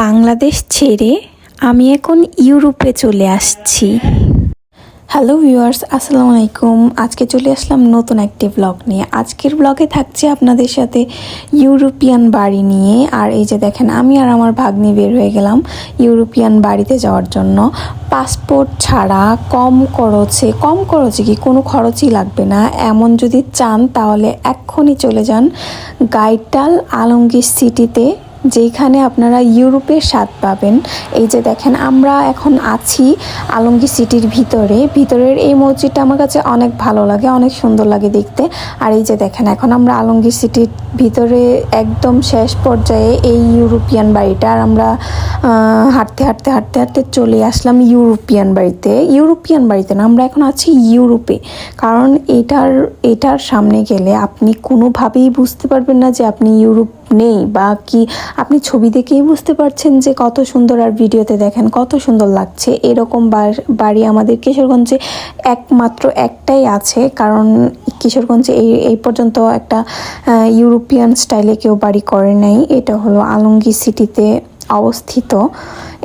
বাংলাদেশ ছেড়ে আমি এখন ইউরোপে চলে আসছি। হ্যালো ভিউয়ার্স, আসসালামু আলাইকুম। আজকে চলে আসলাম নতুন একটি ব্লগ নিয়ে। আজকের ব্লগে থাকছে আপনাদের সাথে ইউরোপিয়ান বাড়ি নিয়ে। আর এই যে দেখেন, আমি আর আমার ভাগ্নি বের হয়ে গেলাম ইউরোপিয়ান বাড়িতে যাওয়ার জন্য। পাসপোর্ট ছাড়া কম খরচে কম খরচে কি কোনো খরচই লাগবে না। এমন যদি চান তাহলে এক্ষুনি চলে যান গাইটাল আলমগীর সিটিতে। যেখানে আপনারা ইউরোপের স্বাদ পাবেন। এই যে দেখেন, আমরা এখন আছি আলমগীর সিটির ভিতরে। ভিতরের এই মসজিদটা আমার কাছে অনেক ভালো লাগে, অনেক সুন্দর লাগে দেখতে। আর এই যে দেখেন, এখন আমরা আলমগীর সিটির ভিতরে একদম শেষ পর্যায়ে এই ইউরোপিয়ান বাড়িটা। আর আমরা হাঁটতে হাঁটতে হাঁটতে হাঁটতে চলে আসলাম ইউরোপিয়ান বাড়িতে। ইউরোপিয়ান বাড়িতে না, আমরা এখন আছি ইউরোপে। কারণ এটার এটার সামনে গেলে আপনি কোনোভাবেই বুঝতে পারবেন না যে আপনি ইউরোপ নেই বা কি আপনি ছবি দেখেই বুঝতে পারছেন যে কত সুন্দর আর ভিডিওতে দেখেন, কত সুন্দর লাগছে। এরকম বাড়ি আমাদের কিশোরগঞ্জে একমাত্র একটাই আছে, কারণ কিশোরগঞ্জে এই এই পর্যন্ত একটা ইউরোপিয়ান স্টাইলে কেউ বাড়ি করে নাই। এটা হলো আলঙ্গি সিটিতে অবস্থিত।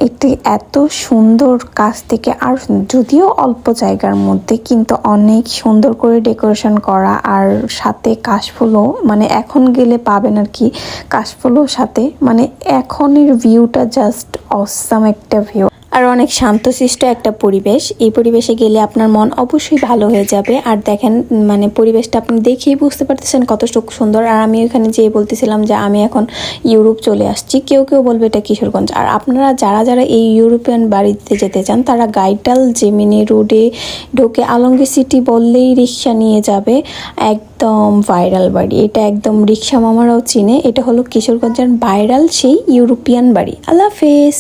একটি এত সুন্দর কাছ থেকে, আর যদিও অল্প জায়গার মধ্যে, কিন্তু অনেক সুন্দর করে ডেকোরেশন করা আর সাথে কাশফুলও মানে এখন গেলে পাবেন আর কি, কাশফুলও সাথে। মানে এখনের ভিউটা জাস্ট অসাম একটা ভিউ। আর অনেক শান্তশিষ্ট একটা পরিবেশ। এই পরিবেশে গেলে আপনার মন অবশ্যই ভালো হয়ে যাবে। আর দেখেন মানে পরিবেশটা আপনি দেখেই বুঝতে পারতেছেন কতটুকু সুন্দর। আর আমি এখানে যেয়ে বলতেছিলাম যে আমি এখন ইউরোপ চলে আসছি। কেউ কেউ বলবে এটা কিশোরগঞ্জ। আর আপনারা যারা যারা এই ইউরোপিয়ান বাড়িতে যেতে চান, তারা গাইটাল জেমিনি রোডে ঢোকে আলমগীর সিটি বললেই রিক্সা নিয়ে যাবে। একদম ভাইরাল বাড়ি। এটা একদম রিক্সা মামারাও চিনে। এটা হলো কিশোরগঞ্জের ভাইরাল সেই ইউরোপিয়ান বাড়ি। আল্লাহ হাফেজ।